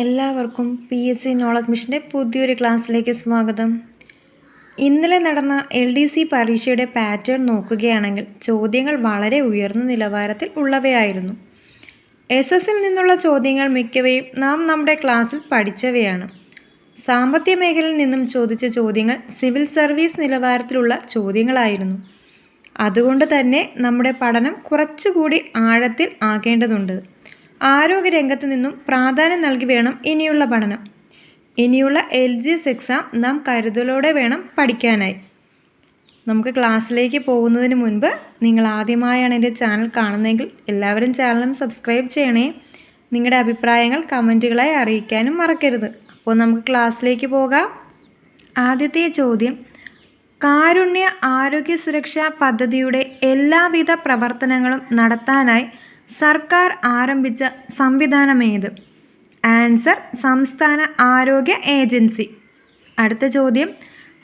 എല്ലാവർക്കും P S C knowledge മിഷന്റെ പുതിയൊരു ക്ലാസ്സിലേക്ക് സ്വാഗതം. ഇന്നലെ നടന്ന എൽ ഡി സി പരീക്ഷയുടെ പാറ്റേൺ നോക്കുകയാണെങ്കിൽ ചോദ്യങ്ങൾ വളരെ ഉയർന്ന നിലവാരത്തിൽ ഉള്ളവയായിരുന്നു. എസ് എസിൽ നിന്നുള്ള ചോദ്യങ്ങൾ മിക്കവയും നാം നമ്മുടെ ക്ലാസ്സിൽ പഠിച്ചവയാണ്. സാമ്പത്തിക മേഖലയിൽ നിന്നും ചോദിച്ച ചോദ്യങ്ങൾ സിവിൽ സർവീസ് നിലവാരത്തിലുള്ള ചോദ്യങ്ങളായിരുന്നു. അതുകൊണ്ട് തന്നെ നമ്മുടെ പഠനം കുറച്ചുകൂടി ആഴത്തിൽ ആക്കേണ്ടതുണ്ട് ആരോഗ്യരംഗത്ത് നിന്നും പ്രാധാന്യം നൽകി വേണം ഇനിയുള്ള പഠനം. ഇനിയുള്ള എൽ ജി എസ് എക്സാം നാം കരുതലോടെ വേണം പഠിക്കാനായി. നമുക്ക് ക്ലാസ്സിലേക്ക് പോകുന്നതിന് മുൻപ് നിങ്ങൾ ആദ്യമായാണ് എന്റെ ചാനൽ കാണുന്നതെങ്കിൽ എല്ലാവരും ചാനലും സബ്സ്ക്രൈബ് ചെയ്യണേ. നിങ്ങളുടെ അഭിപ്രായങ്ങൾ കമന്റുകളായി അറിയിക്കാനും മറക്കരുത്. അപ്പോൾ നമുക്ക് ക്ലാസ്സിലേക്ക് പോകാം. ആദ്യത്തെ ചോദ്യം. കാരുണ്യ ആരോഗ്യ സുരക്ഷാ പദ്ധതിയുടെ എല്ലാവിധ പ്രവർത്തനങ്ങളും നടത്താനായി സർക്കാർ ആരംഭിച്ച സംവിധാനമേത്? ആൻസർ സംസ്ഥാന ആരോഗ്യ ഏജൻസി. അടുത്ത ചോദ്യം.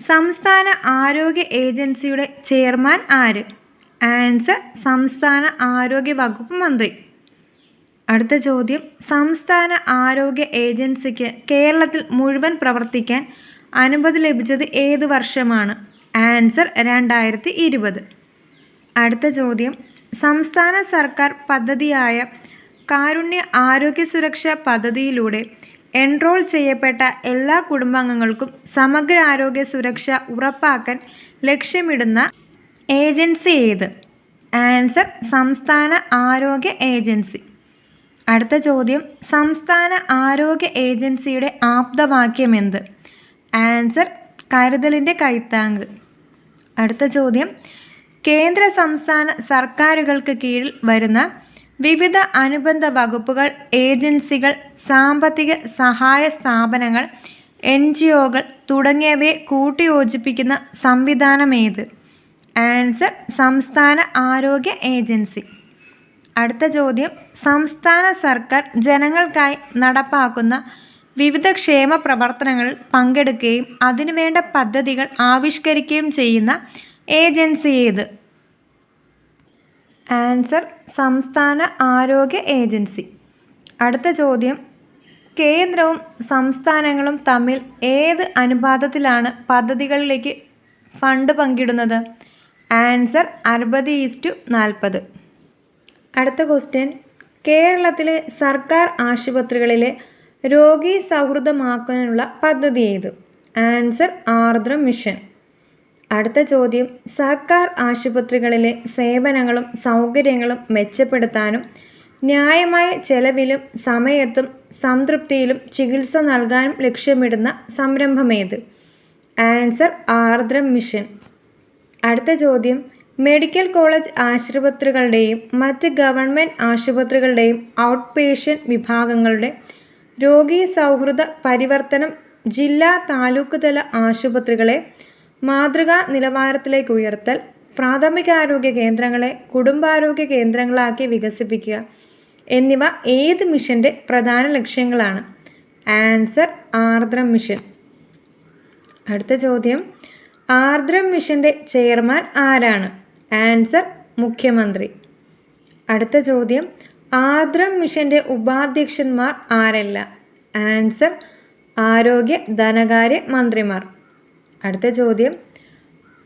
സംസ്ഥാന ആരോഗ്യ ഏജൻസിയുടെ ചെയർമാൻ ആര്? ആൻസർ സംസ്ഥാന ആരോഗ്യ വകുപ്പ് മന്ത്രി. അടുത്ത ചോദ്യം. സംസ്ഥാന ആരോഗ്യ ഏജൻസിക്ക് കേരളത്തിൽ മുഴുവൻ പ്രവർത്തിക്കാൻ അനുമതി ലഭിച്ചത് ഏത് വർഷമാണ്? ആൻസർ രണ്ടായിരത്തി അടുത്ത ചോദ്യം. സംസ്ഥാന സർക്കാർ പദ്ധതിയായ കാരുണ്യ ആരോഗ്യ സുരക്ഷ പദ്ധതിയിലൂടെ എൻറോൾ ചെയ്യപ്പെട്ട എല്ലാ കുടുംബാംഗങ്ങൾക്കും സമഗ്ര ആരോഗ്യ സുരക്ഷ ഉറപ്പാക്കാൻ ലക്ഷ്യമിടുന്ന ഏജൻസി ഏത്? ആൻസർ സംസ്ഥാന ആരോഗ്യ ഏജൻസി. അടുത്ത ചോദ്യം സംസ്ഥാന ആരോഗ്യ ഏജൻസിയുടെ ആപ്തവാക്യം എന്ത്? ആൻസർ കരുതലിന്റെ കൈത്താങ്ക് അടുത്ത ചോദ്യം കേന്ദ്ര സംസ്ഥാന സർക്കാരുകൾക്ക് കീഴിൽ വരുന്ന വിവിധ അനുബന്ധ വകുപ്പുകൾ ഏജൻസികൾ സാമ്പത്തിക സഹായ സ്ഥാപനങ്ങൾ എൻ ജി ഒകൾ തുടങ്ങിയവയെ കൂട്ടിയോജിപ്പിക്കുന്ന സംവിധാനമേത്? ആൻസർ സംസ്ഥാന ആരോഗ്യ ഏജൻസി. അടുത്ത ചോദ്യം സംസ്ഥാന സർക്കാർ ജനങ്ങൾക്കായി നടപ്പാക്കുന്ന വിവിധ ക്ഷേമ പ്രവർത്തനങ്ങളിൽ പങ്കെടുക്കുകയും അതിനുവേണ്ട പദ്ധതികൾ ആവിഷ്കരിക്കുകയും ചെയ്യുന്ന ഏജൻസി ഏത്? ആൻസർ സംസ്ഥാന ആരോഗ്യ ഏജൻസി. അടുത്ത ചോദ്യം. കേന്ദ്രവും സംസ്ഥാനങ്ങളും തമ്മിൽ ഏത് അനുപാതത്തിലാണ് പദ്ധതികളിലേക്ക് ഫണ്ട് പങ്കിടുന്നത്? ആൻസർ അറുപത് ഈസ്റ്റു നാൽപ്പത്. അടുത്ത ക്വസ്റ്റ്യൻ. കേരളത്തിലെ സർക്കാർ ആശുപത്രികളിലെ രോഗി സൗഹൃദമാക്കാനുള്ള പദ്ധതി ഏത്? Answer Aardram mission. അടുത്ത ചോദ്യം. സർക്കാർ ആശുപത്രികളിലെ സേവനങ്ങളും സൗകര്യങ്ങളും മെച്ചപ്പെടുത്താനും ന്യായമായ ചെലവിലും സമയത്തും സംതൃപ്തിയിലും ചികിത്സ നൽകാനും ലക്ഷ്യമിടുന്ന സംരംഭമേത് ആൻസർ ആർദ്രം മിഷൻ. അടുത്ത ചോദ്യം. മെഡിക്കൽ കോളേജ് ആശുപത്രികളുടെയും മറ്റ് ഗവൺമെന്റ് ആശുപത്രികളുടെയും ഔട്ട് പേഷ്യന്റ് വിഭാഗങ്ങളുടെ രോഗീ സൗഹൃദ പരിവർത്തനം ജില്ലാ താലൂക്ക് തല ആശുപത്രികളെ മാതൃകാ നിലവാരത്തിലേക്ക് ഉയർത്തൽ പ്രാഥമികാരോഗ്യ കേന്ദ്രങ്ങളെ കുടുംബാരോഗ്യ കേന്ദ്രങ്ങളാക്കി വികസിപ്പിക്കുക എന്നിവ ഏത് മിഷന്റെ പ്രധാന ലക്ഷ്യങ്ങളാണ്? Answer Aardram mission. അടുത്ത ചോദ്യം ആർദ്രം മിഷന്റെ ചെയർമാൻ ആരാണ്? ആൻസർ മുഖ്യമന്ത്രി. അടുത്ത ചോദ്യം ആർദ്രം മിഷന്റെ ഉപാധ്യക്ഷന്മാർ ആരല്ല? ആൻസർ ആരോഗ്യ ധനകാര്യ മന്ത്രിമാർ. അടുത്ത ചോദ്യം.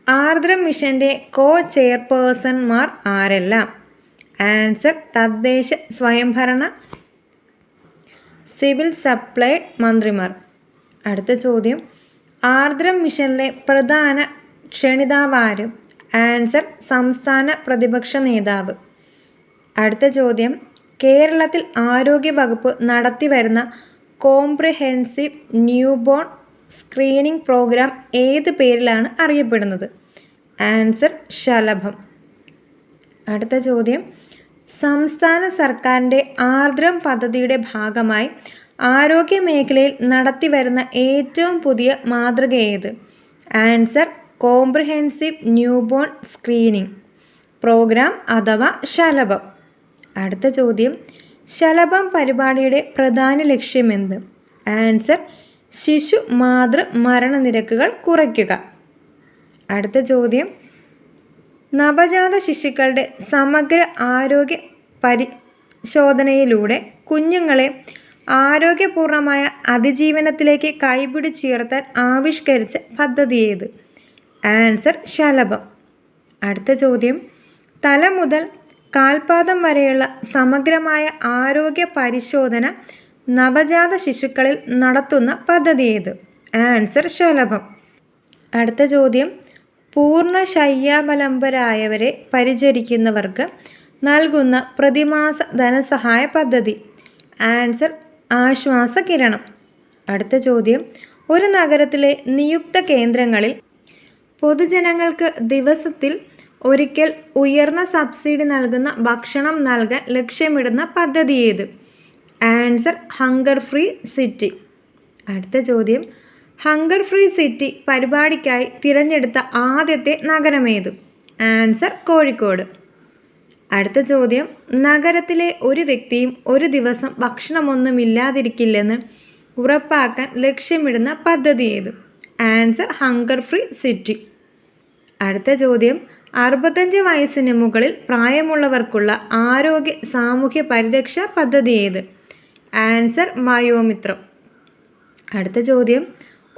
ആർദ്രം മിഷന്റെ കോ ചെയർപേഴ്സൺമാർ ആരെല്ലാം? ആൻസർ തദ്ദേശ സ്വയംഭരണ സിവിൽ സപ്ലൈ മന്ത്രിമാർ. അടുത്ത ചോദ്യം. ആർദ്രം മിഷനിലെ പ്രധാന ക്ഷണിതാവാരും? ആൻസർ സംസ്ഥാന പ്രതിപക്ഷ നേതാവ്. അടുത്ത ചോദ്യം. കേരളത്തിൽ ആരോഗ്യ വകുപ്പ് നടത്തി വരുന്ന കോംപ്രിഹെൻസീവ് ന്യൂബോൺ സ്ക്രീനിംഗ് പ്രോഗ്രാം ഏത് പേരിലാണ് അറിയപ്പെടുന്നത്? ആൻസർ ശലഭം. അടുത്ത ചോദ്യം. സംസ്ഥാന സർക്കാരിന്റെ ആർദ്രം പദ്ധതിയുടെ ഭാഗമായി ആരോഗ്യ മേഖലയിൽ നടത്തി വരുന്ന ഏറ്റവും പുതിയ മാതൃക ഏത്? Answer comprehensive newborn screening. Programme അഥവാ ശലഭം. അടുത്ത ചോദ്യം. ശലഭം പരിപാടിയുടെ പ്രധാന ലക്ഷ്യമെന്ത് ആൻസർ ശിശു മാതൃ മരണനിരക്കുകൾ കുറയ്ക്കുക. അടുത്ത ചോദ്യം. നവജാത ശിശുക്കളുടെ സമഗ്ര ആരോഗ്യ പരിശോധനയിലൂടെ കുഞ്ഞുങ്ങളെ ആരോഗ്യപൂർണമായ അതിജീവനത്തിലേക്ക് കൈപിടിച്ചുയർത്താൻ ആവിഷ്കരിച്ച പദ്ധതി ഏത്? ആൻസർ ശലഭം. അടുത്ത ചോദ്യം. തല മുതൽ കാൽപാദം വരെയുള്ള സമഗ്രമായ ആരോഗ്യ പരിശോധന നവജാത ശിശുക്കളിൽ നടത്തുന്ന പദ്ധതി ഏത്? ആൻസർ ശലഭം. അടുത്ത ചോദ്യം. പൂർണ ശയ്യാബലംബരായവരെ പരിചരിക്കുന്നവർക്ക് നൽകുന്ന പ്രതിമാസ ധനസഹായ പദ്ധതി. ആൻസർ ആശ്വാസ കിരണം. അടുത്ത ചോദ്യം. ഒരു നഗരത്തിലെ നിയുക്ത കേന്ദ്രങ്ങളിൽ പൊതുജനങ്ങൾക്ക് ദിവസത്തിൽ ഒരിക്കൽ ഉയർന്ന സബ്സിഡി നൽകുന്ന ഭക്ഷണം നൽകാൻ ലക്ഷ്യമിടുന്ന പദ്ധതി ഏത്? Answer hunger free city. അടുത്ത ചോദ്യം. ഹങ്കർ ഫ്രീ സിറ്റി പരിപാടിക്കായി തിരഞ്ഞെടുത്ത ആദ്യത്തെ നഗരമേത്? ആൻസർ കോഴിക്കോട്. അടുത്ത ചോദ്യം. നഗരത്തിലെ ഒരു വ്യക്തിയും ഒരു ദിവസം ഭക്ഷണമൊന്നുമില്ലാതിരിക്കില്ലെന്ന് ഉറപ്പാക്കാൻ ലക്ഷ്യമിടുന്ന പദ്ധതി ഏത്? Answer hunger free city. അടുത്ത ചോദ്യം. അറുപത്തഞ്ച് വയസ്സിന് മുകളിൽ പ്രായമുള്ളവർക്കുള്ള ആരോഗ്യ സാമൂഹ്യ പരിരക്ഷാ പദ്ധതി ഏത്? ആൻസർ മായോമിത്രം. അടുത്ത ചോദ്യം.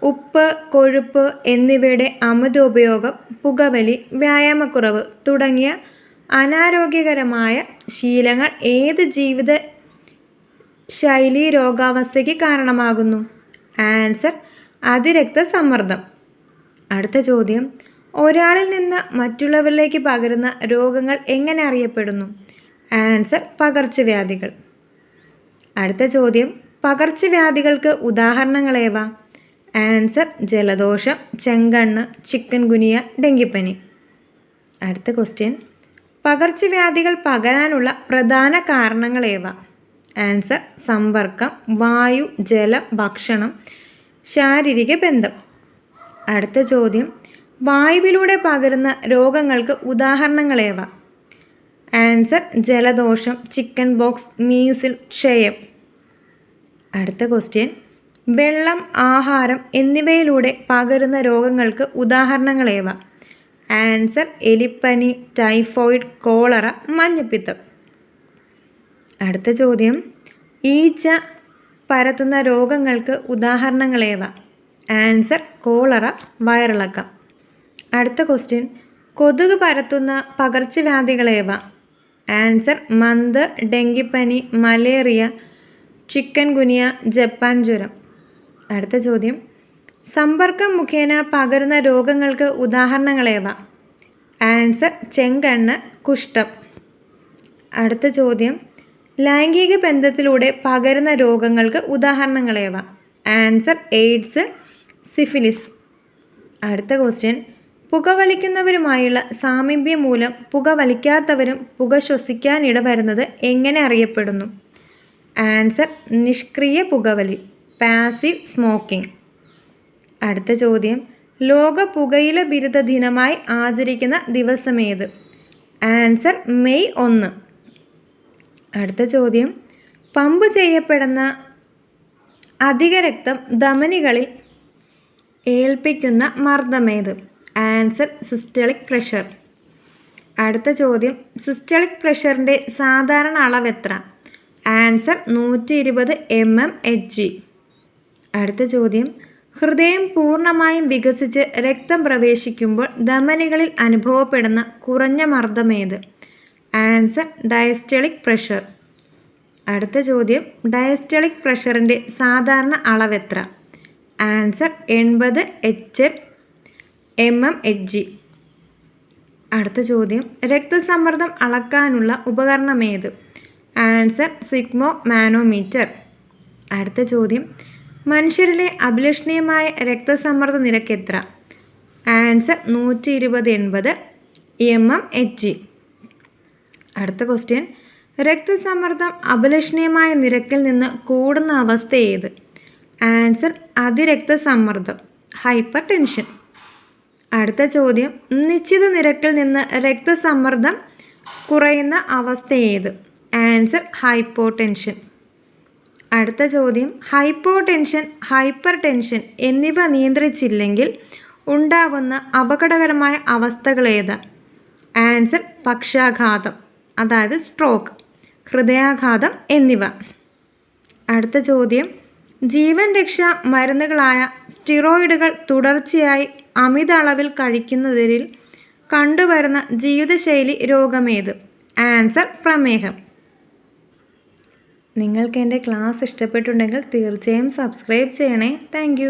ഉപ്പ് കൊഴുപ്പ് എന്നിവയുടെ അമിതോപയോഗം പുകവലി വ്യായാമക്കുറവ് തുടങ്ങിയ അനാരോഗ്യകരമായ ശീലങ്ങൾ ഏത് ജീവിത ശൈലി രോഗാവസ്ഥയ്ക്ക് കാരണമാകുന്നു? ആൻസർ അതിരക്ത സമ്മർദ്ദം അടുത്ത ചോദ്യം. ഒരാളിൽ നിന്ന് മറ്റുള്ളവരിലേക്ക് പകരുന്ന രോഗങ്ങൾ എങ്ങനെ അറിയപ്പെടുന്നു? ആൻസർ പകർച്ചവ്യാധികൾ. അടുത്ത ചോദ്യം. പകർച്ചവ്യാധികൾക്ക് ഉദാഹരണങ്ങളേവ ആൻസർ ജലദോഷം ചെങ്കണ്ണ് ചിക്കൻ ഗുനിയ ഡെങ്കിപ്പനി. അടുത്ത ക്വസ്റ്റ്യൻ. പകർച്ചവ്യാധികൾ പകരാനുള്ള പ്രധാന കാരണങ്ങളേവ ആൻസർ സമ്പർക്കം വായു ജലം ഭക്ഷണം ശാരീരിക ബന്ധം. അടുത്ത ചോദ്യം. വായുവിലൂടെ പകരുന്ന രോഗങ്ങൾക്ക് ഉദാഹരണങ്ങളേവ ആൻസർ ജലദോഷം ചിക്കൻ ബോക്സ് മീസിൽ ക്ഷയം. അടുത്ത ക്വസ്റ്റ്യൻ വെള്ളം ആഹാരം എന്നിവയിലൂടെ പകരുന്ന രോഗങ്ങൾക്ക് ഉദാഹരണങ്ങളേവ ആൻസർ എലിപ്പനി ടൈഫോയിഡ് കോളറ മഞ്ഞപ്പിത്തം. അടുത്ത ചോദ്യം. ഈച്ച പരത്തുന്ന രോഗങ്ങൾക്ക് ഉദാഹരണങ്ങളേവ ആൻസർ കോളറ വയറിളക്കം. അടുത്ത ക്വസ്റ്റ്യൻ കൊതുക് പരത്തുന്ന പകർച്ചവ്യാധികളേവ ആൻസർ മന്ത് ഡെങ്കിപ്പനി മലേറിയ ചിക്കൻ ഗുനിയ ജപ്പാൻ ജ്വരം. അടുത്ത ചോദ്യം. സമ്പർക്കം മുഖേന പകരുന്ന രോഗങ്ങൾക്ക് ഉദാഹരണങ്ങളേവ ആൻസർ ചെങ്കണ്ണ് കുഷ്ഠം. അടുത്ത ചോദ്യം. ലൈംഗിക ബന്ധത്തിലൂടെ പകരുന്ന രോഗങ്ങൾക്ക് ഉദാഹരണങ്ങളേവ ആൻസർ എയ്ഡ്സ് സിഫിലിസ്. അടുത്ത ക്വസ്റ്റ്യൻ. പുകവലിക്കുന്നവരുമായുള്ള സാമീപ്യം മൂലം പുകവലിക്കാത്തവരും പുക ശ്വസിക്കാനിടവരുന്നത് എങ്ങനെ അറിയപ്പെടുന്നു? ആൻസർ നിഷ്ക്രിയ പുകവലി പാസീവ് സ്മോക്കിംഗ്. അടുത്ത ചോദ്യം ലോക പുകയില ബിരുദ ദിനമായി ആചരിക്കുന്ന ദിവസമേത് ആൻസർ മെയ് ഒന്ന്. അടുത്ത ചോദ്യം പമ്പ് ചെയ്യപ്പെടുന്ന അധിക രക്തം ധമനികളിൽ ഏൽപ്പിക്കുന്ന മർദ്ദമേത് ആൻസർ സിസ്റ്റളിക് പ്രഷർ. അടുത്ത ചോദ്യം സിസ്റ്റളിക് പ്രഷറിന്റെ സാധാരണ അളവ് എത്ര? ആൻസർ നൂറ്റി ഇരുപത് എം എം എച്ച് ജി അടുത്ത ചോദ്യം. ഹൃദയം പൂർണമായും വികസിച്ച് രക്തം പ്രവേശിക്കുമ്പോൾ ധമനികളിൽ അനുഭവപ്പെടുന്ന കുറഞ്ഞ മർദ്ദമേത് ആൻസർ ഡയസ്റ്റളിക് പ്രഷർ അടുത്ത ചോദ്യം. ഡയസ്റ്റളിക് പ്രഷറിന്റെ സാധാരണ അളവെത്ര ആൻസർ എൺപത് H M M H G അടുത്ത ചോദ്യം. രക്തസമ്മർദ്ദം അളക്കാനുള്ള ഉപകരണമേത് ആൻസർ സിഗ്മോ മാനോമീറ്റർ. അടുത്ത ചോദ്യം. മനുഷ്യരിലെ അഭിലഷണീയമായ രക്തസമ്മർദ്ദ നിരക്ക് എത്ര? ആൻസർ നൂറ്റി ഇരുപത് എൺപത് എം എം എച്ച് ജി അടുത്ത ക്വസ്റ്റ്യൻ. രക്തസമ്മർദ്ദം അഭിലഷണീയമായ നിരക്കിൽ നിന്ന് കൂടുന്ന അവസ്ഥ ഏത്? ആൻസർ അതിരക്തസമ്മർദ്ദം ഹൈപ്പർ ടെൻഷൻ അടുത്ത ചോദ്യം. നിശ്ചിത നിരക്കിൽ നിന്ന് രക്തസമ്മർദ്ദം കുറയുന്ന അവസ്ഥ ഏത്? ആൻസർ ഹൈപ്പോ ടെൻഷൻ അടുത്ത ചോദ്യം ഹൈപ്പോ ടെൻഷൻ ഹൈപ്പർ ടെൻഷൻ എന്നിവ നിയന്ത്രിച്ചില്ലെങ്കിൽ ഉണ്ടാവുന്ന അപകടകരമായ അവസ്ഥകൾ ഏത്? ആൻസർ പക്ഷാഘാതം അതായത് സ്ട്രോക്ക് ഹൃദയാഘാതം എന്നിവ. അടുത്ത ചോദ്യം ജീവൻ രക്ഷാ മരുന്നുകളായ സ്റ്റിറോയിഡുകൾ തുടർച്ചയായി അമിത അളവിൽ കഴിക്കുന്നതിൽ കണ്ടുവരുന്ന ജീവിതശൈലി രോഗമേത് ആൻസർ പ്രമേഹം. നിങ്ങൾക്ക് എന്റെ ക്ലാസ് ഇഷ്ടപ്പെട്ടുണ്ടെങ്കിൽ തീർച്ചയായും സബ്സ്ക്രൈബ് ചെയ്യണേ. താങ്ക്